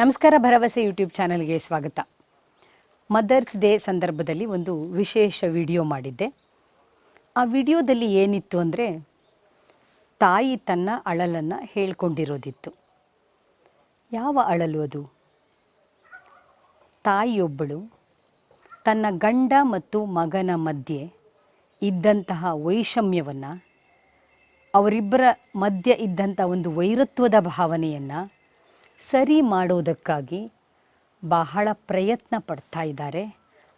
ನಮಸ್ಕಾರ ಭರವಸೆ ಯೂಟ್ಯೂಬ್ ಚಾನಲ್ಗೆ ಸ್ವಾಗತ. ಮದರ್ಸ್ ಡೇ ಸಂದರ್ಭದಲ್ಲಿ ಒಂದು ವಿಶೇಷ ವಿಡಿಯೋ ಮಾಡಿದ್ದೆ. ಆ ವಿಡಿಯೋದಲ್ಲಿ ಏನಿತ್ತು ಅಂದರೆ ತಾಯಿ ತನ್ನ ಅಳಲನ್ನು ಹೇಳ್ಕೊಂಡಿರೋದಿತ್ತು. ಯಾವ ಅಳಲು ಅದು? ತಾಯಿಯೊಬ್ಬಳು ತನ್ನ ಗಂಡ ಮತ್ತು ಮಗನ ಮಧ್ಯೆ ಇದ್ದಂತಹ ವೈಷಮ್ಯವನ್ನು, ಅವರಿಬ್ಬರ ಮಧ್ಯೆ ಇದ್ದಂಥ ಒಂದು ವೈರತ್ವದ ಭಾವನೆಯನ್ನು ಸರಿ ಮಾಡೋದಕ್ಕಾಗಿ ಬಹಳ ಪ್ರಯತ್ನ ಪಡ್ತಾ ಇದ್ದಾರೆ,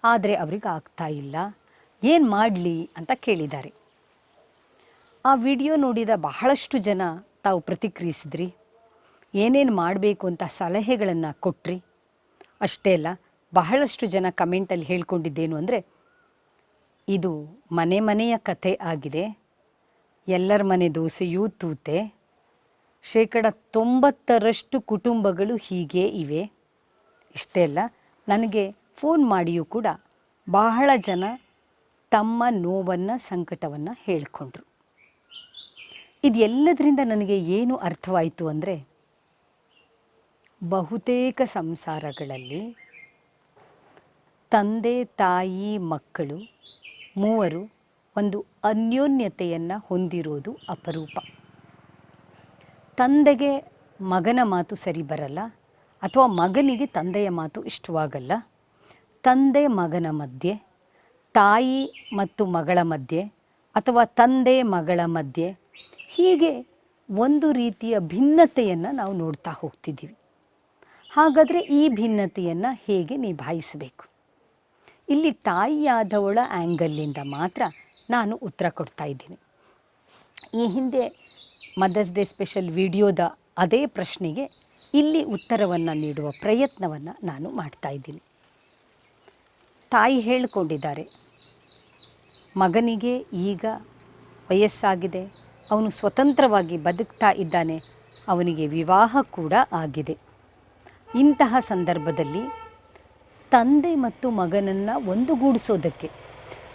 ಆದರೆ ಅವ್ರಿಗೆ ಆಗ್ತಾ ಇಲ್ಲ. ಏನು ಮಾಡಲಿ ಅಂತ ಕೇಳಿದ್ದಾರೆ. ಆ ವಿಡಿಯೋ ನೋಡಿದ ಬಹಳಷ್ಟು ಜನ ತಾವು ಪ್ರತಿಕ್ರಿಯಿಸಿದ್ರಿ. ಏನೇನು ಮಾಡಬೇಕು ಅಂತ ಸಲಹೆಗಳನ್ನು ಕೊಟ್ರಿ. ಅಷ್ಟೇ ಅಲ್ಲ, ಬಹಳಷ್ಟು ಜನ ಕಮೆಂಟಲ್ಲಿ ಹೇಳ್ಕೊಂಡಿದ್ದೇನು ಅಂದರೆ, ಇದು ಮನೆ ಮನೆಯ ಕಥೆ ಆಗಿದೆ. ಎಲ್ಲರ ಮನೆ ದೋಸೆಯೂ ತೂತೆ. ಶೇಕಡ ತೊಂಬತ್ತರಷ್ಟು ಕುಟುಂಬಗಳು ಹೀಗೆ ಇವೆ. ಇಷ್ಟೇ ಅಲ್ಲ, ನನಗೆ ಫೋನ್ ಮಾಡಿಯೂ ಕೂಡ ಬಹಳ ಜನ ತಮ್ಮ ನೋವನ್ನು, ಸಂಕಟವನ್ನು ಹೇಳಿಕೊಂಡ್ರು. ಇದೆಲ್ಲದರಿಂದ ನನಗೆ ಏನು ಅರ್ಥವಾಯಿತು ಅಂದರೆ, ಬಹುತೇಕ ಸಂಸಾರಗಳಲ್ಲಿ ತಂದೆ, ತಾಯಿ, ಮಕ್ಕಳು, ಮೂವರು ಒಂದು ಅನ್ಯೋನ್ಯತೆಯನ್ನು ಹೊಂದಿರೋದು ಅಪರೂಪ. ತಂದೆಗೆ ಮಗನ ಮಾತು ಸರಿ ಬರಲ್ಲ ಅಥವಾ ಮಗನಿಗೆ ತಂದೆಯ ಮಾತು ಇಷ್ಟವಾಗಲ್ಲ. ತಂದೆ ಮಗನ ಮಧ್ಯೆ, ತಾಯಿ ಮತ್ತು ಮಗಳ ಮಧ್ಯೆ ಅಥವಾ ತಂದೆ ಮಗಳ ಮಧ್ಯೆ ಹೀಗೆ ಒಂದು ರೀತಿಯ ಭಿನ್ನತೆಯನ್ನು ನಾವು ನೋಡ್ತಾ ಹೋಗ್ತಿದ್ದೀವಿ. ಹಾಗಾದರೆ ಈ ಭಿನ್ನತೆಯನ್ನು ಹೇಗೆ ನಿಭಾಯಿಸಬೇಕು? ಇಲ್ಲಿ ತಾಯಿಯಾದವಳ ಆ್ಯಂಗಲ್ಲಿಂದ ಮಾತ್ರ ನಾನು ಉತ್ತರ ಕೊಡ್ತಾ ಇದ್ದೀನಿ. ಈ ಹಿಂದೆ ಮದರ್ಸ್ ಡೇ ಸ್ಪೆಷಲ್ ವಿಡಿಯೋದ ಅದೇ ಪ್ರಶ್ನೆಗೆ ಇಲ್ಲಿ ಉತ್ತರವನ್ನು ನೀಡುವ ಪ್ರಯತ್ನವನ್ನು ನಾನು ಮಾಡ್ತಾ ಇದ್ದೀನಿ. ತಾಯಿ ಹೇಳಿಕೊಂಡಿದ್ದಾರೆ, ಮಗನಿಗೆ ಈಗ ವಯಸ್ಸಾಗಿದೆ, ಅವನು ಸ್ವತಂತ್ರವಾಗಿ ಬದುಕ್ತಾ ಇದ್ದಾನೆ, ಅವನಿಗೆ ವಿವಾಹ ಕೂಡ ಆಗಿದೆ. ಇಂತಹ ಸಂದರ್ಭದಲ್ಲಿ ತಂದೆ ಮತ್ತು ಮಗನನ್ನು ಒಂದುಗೂಡಿಸೋದಕ್ಕೆ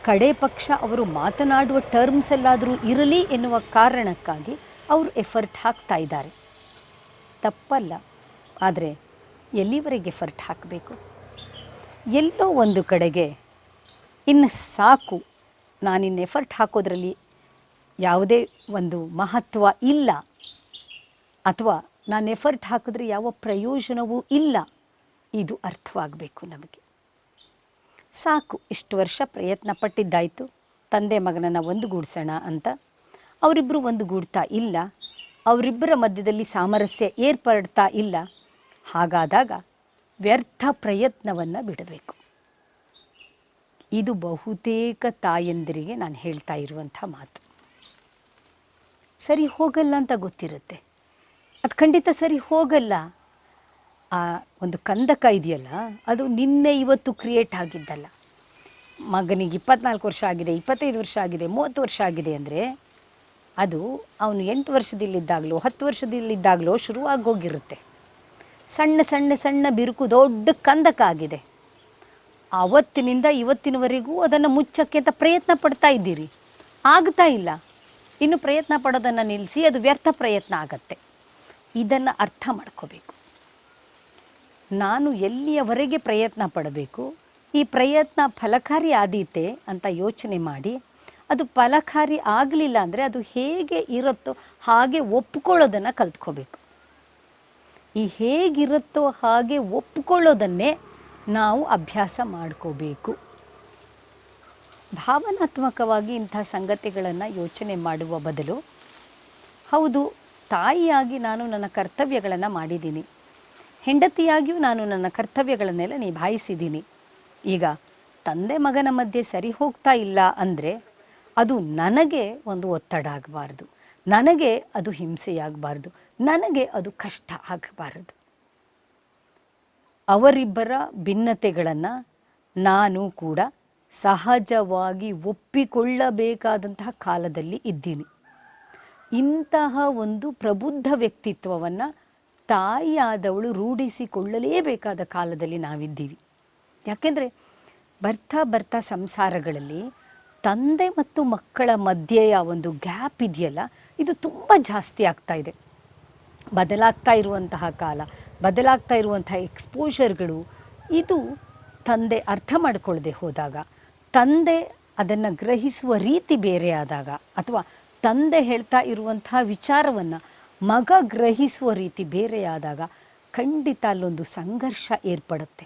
ಕಡೆ ಪಕ್ಷ ಅವರು ಮಾತನಾಡುವ ಟರ್ಮ್ಸ್ ಎಲ್ಲಾದರೂ ಇರಲಿ ಎನ್ನುವ ಕಾರಣಕ್ಕಾಗಿ ಅವರು ಎಫರ್ಟ್ ಹಾಕ್ತಾ ಇದ್ದಾರೆ. ತಪ್ಪಲ್ಲ. ಆದರೆ ಎಲ್ಲಿವರೆಗೆ ಎಫರ್ಟ್ ಹಾಕಬೇಕು? ಎಲ್ಲೋ ಒಂದು ಕಡೆಗೆ ಇನ್ನು ಸಾಕು. ನಾನಿನ್ನು ಎಫರ್ಟ್ ಹಾಕೋದ್ರಲ್ಲಿ ಯಾವುದೇ ಒಂದು ಮಹತ್ವ ಇಲ್ಲ. ಅಥವಾ ನಾನು ಎಫರ್ಟ್ ಹಾಕಿದ್ರೆ ಯಾವ ಪ್ರಯೋಜನವೂ ಇಲ್ಲ. ಇದು ಅರ್ಥವಾಗಬೇಕು ನಮಗೆ. ಸಾಕು. ಇಷ್ಟು ವರ್ಷ ಪ್ರಯತ್ನ ಪಟ್ಟಿದ್ದಾಯಿತು. ತಂದೆ ಮಗನನ್ನು ಒಂದುಗೂಡಿಸೋಣ ಅಂತ ಅವರಿಬ್ಬರು ಒಂದುಗೂಡ್ತಾ ಇಲ್ಲ. ಅವರಿಬ್ಬರ ಮಧ್ಯದಲ್ಲಿ ಸಾಮರಸ್ಯ ಏರ್ಪಡ್ತಾ ಇಲ್ಲ. ಹಾಗಾದಾಗ ವ್ಯರ್ಥ ಪ್ರಯತ್ನವನ್ನು ಬಿಡಬೇಕು. ಇದು ಬಹುತೇಕ ತಾಯಂದಿರಿಗೆ ನಾನು ಹೇಳ್ತಾ ಇರುವಂಥ ಮಾತು. ಸರಿ ಹೋಗಲ್ಲ ಅಂತ ಗೊತ್ತಿರುತ್ತೆ. ಅದು ಖಂಡಿತ ಸರಿ ಹೋಗಲ್ಲ. ಆ ಒಂದು ಕಂದಕ ಇದೆಯಲ್ಲ, ಅದು ನಿನ್ನೆ ಇವತ್ತು ಕ್ರಿಯೇಟ್ ಆಗಿದ್ದಲ್ಲ. ಮಗನಿಗೆ ಇಪ್ಪತ್ನಾಲ್ಕು ವರ್ಷ ಆಗಿದೆ, ಇಪ್ಪತ್ತೈದು ವರ್ಷ ಆಗಿದೆ, ಮೂವತ್ತು ವರ್ಷ ಆಗಿದೆ ಅಂದರೆ ಅದು ಅವನು ಎಂಟು ವರ್ಷದಲ್ಲಿದ್ದಾಗಲೋ, ಹತ್ತು ವರ್ಷದಲ್ಲಿದ್ದಾಗಲೋ ಶುರುವಾಗಿ ಹೋಗಿರುತ್ತೆ ಸಣ್ಣ ಸಣ್ಣ ಸಣ್ಣ ಬಿರುಕು ದೊಡ್ಡ ಕಂದಕ ಆಗಿದೆ. ಅವತ್ತಿನಿಂದ ಇವತ್ತಿನವರೆಗೂ ಅದನ್ನು ಮುಚ್ಚಕ್ಕೆ ಅಂತ ಪ್ರಯತ್ನ ಪಡ್ತಾ ಇದ್ದೀರಿ. ಆಗ್ತಾ ಇಲ್ಲ. ಇನ್ನು ಪ್ರಯತ್ನ ಪಡೋದನ್ನು ನಿಲ್ಲಿಸಿ ಅದು ವ್ಯರ್ಥ ಪ್ರಯತ್ನ ಆಗತ್ತೆ. ಇದನ್ನು ಅರ್ಥ ಮಾಡ್ಕೋಬೇಕು. ನಾನು ಎಲ್ಲಿಯವರೆಗೆ ಪ್ರಯತ್ನ ಪಡಬೇಕು? ಈ ಪ್ರಯತ್ನ ಫಲಕಾರಿ ಆದೀತೆ ಅಂತ ಯೋಚನೆ ಮಾಡಿ ಅದು ಫಲಕಾರಿ ಆಗಲಿಲ್ಲ ಅಂದರೆ ಅದು ಹೇಗೆ ಇರುತ್ತೋ ಹಾಗೆ ಒಪ್ಕೊಳ್ಳೋದನ್ನು ಕಲ್ತ್ಕೋಬೇಕು. ಈ ಹೇಗಿರುತ್ತೋ ಹಾಗೆ ಒಪ್ಕೊಳ್ಳೋದನ್ನೇ ನಾವು ಅಭ್ಯಾಸ ಮಾಡ್ಕೋಬೇಕು. ಭಾವನಾತ್ಮಕವಾಗಿ ಇಂಥ ಸಂಗತಿಗಳನ್ನು ಯೋಚನೆ ಮಾಡುವ ಬದಲು, ಹೌದು, ತಾಯಿಯಾಗಿ ನಾನು ನನ್ನ ಕರ್ತವ್ಯಗಳನ್ನು ಮಾಡಿದ್ದೀನಿ. ಹೆಂಡತಿಯಾಗಿಯೂ ನಾನು ನನ್ನ ಕರ್ತವ್ಯಗಳನ್ನೆಲ್ಲ ನಿಭಾಯಿಸಿದ್ದೀನಿ. ಈಗ ತಂದೆ ಮಗನ ಮಧ್ಯೆ ಸರಿ ಹೋಗ್ತಾ ಇಲ್ಲ ಅಂದರೆ ಅದು ನನಗೆ ಒಂದು ಒತ್ತಡ ಆಗಬಾರ್ದು. ನನಗೆ ಅದು ಹಿಂಸೆಯಾಗಬಾರ್ದು. ನನಗೆ ಅದು ಕಷ್ಟ ಆಗಬಾರದು. ಅವರಿಬ್ಬರ ಭಿನ್ನತೆಗಳನ್ನು ನಾನು ಕೂಡ ಸಹಜವಾಗಿ ಒಪ್ಪಿಕೊಳ್ಳಬೇಕಾದಂತಹ ಕಾಲದಲ್ಲಿ ಇದ್ದೀನಿ. ಇಂತಹ ಒಂದು ಪ್ರಬುದ್ಧ ವ್ಯಕ್ತಿತ್ವವನ್ನು ತಾಯಿಯಾದವಳು ರೂಢಿಸಿಕೊಳ್ಳಲೇಬೇಕಾದ ಕಾಲದಲ್ಲಿ ನಾವಿದ್ದೀವಿ. ಯಾಕೆಂದರೆ ಬರ್ತಾ ಬರ್ತಾ ಸಂಸಾರಗಳಲ್ಲಿ ತಂದೆ ಮತ್ತು ಮಕ್ಕಳ ಮಧ್ಯೆಯ ಒಂದು ಗ್ಯಾಪ್ ಇದೆಯಲ್ಲ, ಇದು ತುಂಬ ಜಾಸ್ತಿ ಆಗ್ತಾ ಇದೆ. ಬದಲಾಗ್ತಾ ಇರುವಂತಹ ಕಾಲ, ಬದಲಾಗ್ತಾ ಇರುವಂತಹ ಎಕ್ಸ್ಪೋಷರ್ಗಳು ಇದು ತಂದೆ ಅರ್ಥ ಮಾಡಿಕೊಳ್ಳದೆ ಹೋದಾಗ, ತಂದೆ ಅದನ್ನು ಗ್ರಹಿಸುವ ರೀತಿ ಬೇರೆ ಆದಾಗ, ಅಥವಾ ತಂದೆ ಹೇಳ್ತಾ ಇರುವಂತಹ ವಿಚಾರವನ್ನು ಮಗ ಗ್ರಹಿಸುವ ರೀತಿ ಬೇರೆಯಾದಾಗ ಖಂಡಿತ ಅಲ್ಲೊಂದು ಸಂಘರ್ಷ ಏರ್ಪಡುತ್ತೆ.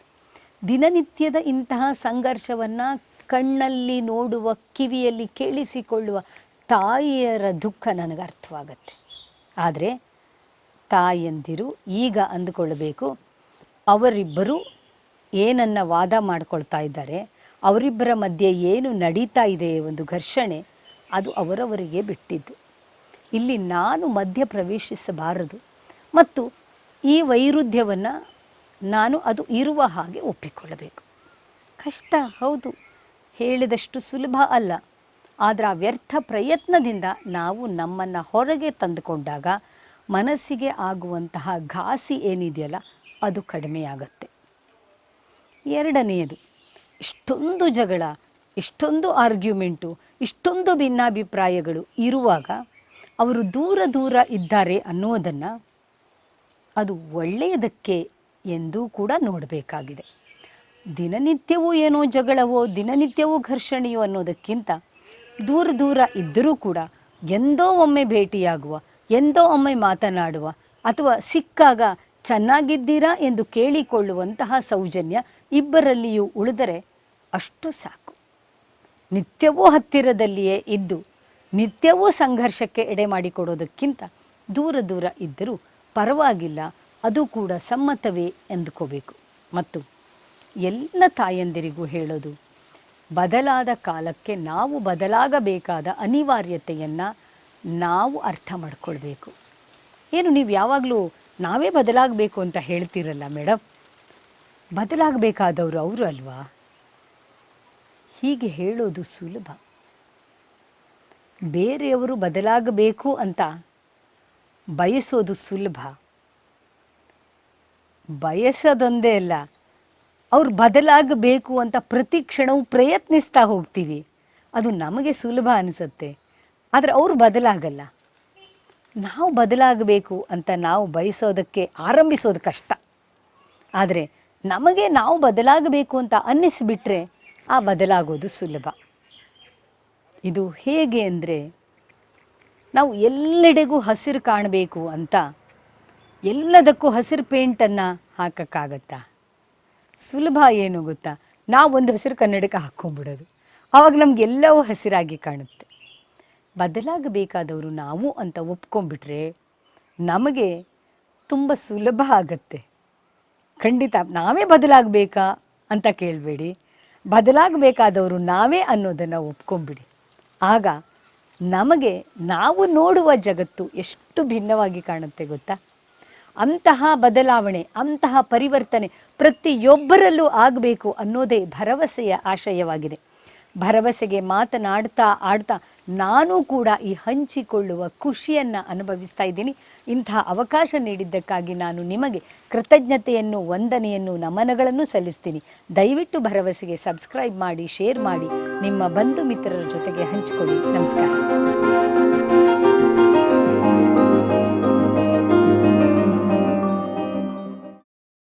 ದಿನನಿತ್ಯದ ಇಂತಹ ಸಂಘರ್ಷವನ್ನು ಕಣ್ಣಲ್ಲಿ ನೋಡುವ, ಕಿವಿಯಲ್ಲಿ ಕೇಳಿಸಿಕೊಳ್ಳುವ ತಾಯಿಯರ ದುಃಖ ನನಗೆ ಅರ್ಥವಾಗತ್ತೆ. ಆದರೆ ತಾಯಿಯಂದಿರು ಈಗ ಅಂದುಕೊಳ್ಳಬೇಕು ಅವರಿಬ್ಬರು ಏನನ್ನು ವಾದ ಮಾಡ್ಕೊಳ್ತಾ ಇದ್ದಾರೆ, ಅವರಿಬ್ಬರ ಮಧ್ಯೆ ಏನು ನಡೀತಾ ಇದೆ ಒಂದು ಘರ್ಷಣೆ ಅದು ಅವರವರಿಗೆ ಬಿಟ್ಟಿದ್ದು. ಇಲ್ಲಿ ನಾನು ಮಧ್ಯ ಪ್ರವೇಶಿಸಬಾರದು ಮತ್ತು ಈ ವೈರುಧ್ಯವನ್ನು ನಾನು ಅದು ಇರುವ ಹಾಗೆ ಒಪ್ಪಿಕೊಳ್ಳಬೇಕು. ಕಷ್ಟ, ಹೌದು. ಹೇಳಿದಷ್ಟು ಸುಲಭ ಅಲ್ಲ. ಆದರೆ ಆ ವ್ಯರ್ಥ ಪ್ರಯತ್ನದಿಂದ ನಾವು ನಮ್ಮನ್ನು ಹೊರಗೆ ತಂದುಕೊಂಡಾಗ ಮನಸ್ಸಿಗೆ ಆಗುವಂತಹ ಘಾಸಿ ಏನಿದೆಯಲ್ಲ, ಅದು ಕಡಿಮೆಯಾಗತ್ತೆ. ಎರಡನೆಯದು, ಇಷ್ಟೊಂದು ಜಗಳ, ಇಷ್ಟೊಂದು ಆರ್ಗ್ಯುಮೆಂಟು, ಇಷ್ಟೊಂದು ಭಿನ್ನಾಭಿಪ್ರಾಯಗಳು ಇರುವಾಗ ಅವರು ದೂರ ದೂರ ಇದ್ದಾರೆ ಅನ್ನೋದನ್ನು ಅದು ಒಳ್ಳೆಯದಕ್ಕೆ ಎಂದೂ ಕೂಡ ನೋಡಬೇಕಾಗಿದೆ. ದಿನನಿತ್ಯವೂ ಏನೋ ಜಗಳವೋ, ದಿನನಿತ್ಯವೂ ಘರ್ಷಣೆಯೋ ಅನ್ನೋದಕ್ಕಿಂತ ದೂರ ದೂರ ಇದ್ದರೂ ಕೂಡ ಎಂದೋ ಒಮ್ಮೆ ಭೇಟಿಯಾಗುವ, ಎಂದೋ ಒಮ್ಮೆ ಮಾತನಾಡುವ ಅಥವಾ ಸಿಕ್ಕಾಗ ಚೆನ್ನಾಗಿದ್ದೀರಾ ಎಂದು ಕೇಳಿಕೊಳ್ಳುವಂತಹ ಸೌಜನ್ಯ ಇಬ್ಬರಲ್ಲಿಯೂ ಉಳಿದರೆ ಅಷ್ಟು ಸಾಕು. ನಿತ್ಯವೂ ಹತ್ತಿರದಲ್ಲಿಯೇ ಇದ್ದು ನಿತ್ಯವೂ ಸಂಘರ್ಷಕ್ಕೆ ಎಡೆ ಮಾಡಿಕೊಡೋದಕ್ಕಿಂತ ದೂರ ದೂರ ಇದ್ದರೂ ಪರವಾಗಿಲ್ಲ, ಅದು ಕೂಡ ಸಮ್ಮತವೇ ಎಂದುಕೋಬೇಕು. ಮತ್ತು ಎಲ್ಲ ತಾಯಂದಿರಿಗೂ ಹೇಳೋದು, ಬದಲಾದ ಕಾಲಕ್ಕೆ ನಾವು ಬದಲಾಗಬೇಕಾದ ಅನಿವಾರ್ಯತೆಯನ್ನು ನಾವು ಅರ್ಥ ಮಾಡ್ಕೊಳ್ಬೇಕು. ಏನು ನೀವು ಯಾವಾಗಲೂ ನಾವೇ ಬದಲಾಗಬೇಕು ಅಂತ ಹೇಳ್ತೀರಲ್ಲ ಮೇಡಮ್ ಬದಲಾಗಬೇಕಾದವರು ಅವರು ಅಲ್ವಾ? ಹೀಗೆ ಹೇಳೋದು ಸುಲಭ. ಬೇರೆಯವರು ಬದಲಾಗಬೇಕು ಅಂತ ಬಯಸೋದು ಸುಲಭ. ಬಯಸದೊಂದೇ ಅಲ್ಲ ಅವ್ರು ಬದಲಾಗಬೇಕು ಅಂತ ಪ್ರತಿ ಕ್ಷಣವೂ ಪ್ರಯತ್ನಿಸ್ತಾ ಹೋಗ್ತೀವಿ. ಅದು ನಮಗೆ ಸುಲಭ ಅನಿಸುತ್ತೆ. ಆದರೆ ಅವ್ರು ಬದಲಾಗಲ್ಲ. ನಾವು ಬದಲಾಗಬೇಕು ಅಂತ ನಾವು ಬಯಸೋದಕ್ಕೆ ಆರಂಭಿಸೋದು ಕಷ್ಟ. ಆದರೆ ನಮಗೆ ನಾವು ಬದಲಾಗಬೇಕು ಅಂತ ಅನ್ನಿಸಿಬಿಟ್ರೆ ಆ ಬದಲಾಗೋದು ಸುಲಭ. ಇದು ಹೇಗೆ ಅಂದರೆ ನಾವು ಎಲ್ಲೆಡೆಗೂ ಹಸಿರು ಕಾಣಬೇಕು ಅಂತ ಎಲ್ಲದಕ್ಕೂ ಹಸಿರು ಪೇಂಟನ್ನು ಹಾಕೋಕ್ಕಾಗತ್ತಾ? ಸುಲಭ ಏನು ಗೊತ್ತಾ? ನಾವು ಒಂದು ಹಸಿರು ಕನ್ನಡಕ್ಕೆ ಹಾಕ್ಕೊಂಡ್ಬಿಡೋದು ಆವಾಗ ನಮಗೆಲ್ಲವೂ ಹಸಿರಾಗಿ ಕಾಣುತ್ತೆ. ಬದಲಾಗಬೇಕಾದವರು ನಾವು ಅಂತ ಒಪ್ಕೊಂಡ್ಬಿಟ್ರೆ ನಮಗೆ ತುಂಬ ಸುಲಭ ಆಗತ್ತೆ. ಖಂಡಿತ, ನಾವೇ ಬದಲಾಗಬೇಕಾ ಅಂತ ಕೇಳಬೇಡಿ. ಬದಲಾಗಬೇಕಾದವರು ನಾವೇ ಅನ್ನೋದನ್ನು ಒಪ್ಕೊಂಬಿಡಿ ಆಗ ನಮಗೆ ನಾವು ನೋಡುವ ಜಗತ್ತು ಎಷ್ಟು ಭಿನ್ನವಾಗಿ ಕಾಣುತ್ತೆ ಗೊತ್ತಾ? ಅಂತಹ ಬದಲಾವಣೆ, ಅಂತಹ ಪರಿವರ್ತನೆ ಪ್ರತಿಯೊಬ್ಬರಲ್ಲೂ ಆಗಬೇಕು ಅನ್ನೋದೇ ಭರವಸೆಯ ಆಶಯವಾಗಿದೆ. ಭರವಸೆಗೆ ಮಾತನಾಡ್ತಾ ಆಡ್ತಾ ನಾನು ಕೂಡ ಈ ಹಂಚಿಕೊಳ್ಳುವ ಖುಷಿಯನ್ನು ಅನುಭವಿಸ್ತಾ ಇದ್ದೀನಿ. ಇಂತಹ ಅವಕಾಶ ನೀಡಿದ್ದಕ್ಕಾಗಿ ನಾನು ನಿಮಗೆ ಕೃತಜ್ಞತೆಯನ್ನು, ವಂದನೆಯನ್ನು, ನಮನಗಳನ್ನು ಸಲ್ಲಿಸ್ತೀನಿ. ದಯವಿಟ್ಟು ಭರವಸೆಗೆ ಸಬ್ಸ್ಕ್ರೈಬ್ ಮಾಡಿ, ಶೇರ್ ಮಾಡಿ. ನಿಮ್ಮ ಬಂಧು ಮಿತ್ರರ ಜೊತೆಗೆ ಹಂಚಿಕೊಳ್ಳಿ. ನಮಸ್ಕಾರ.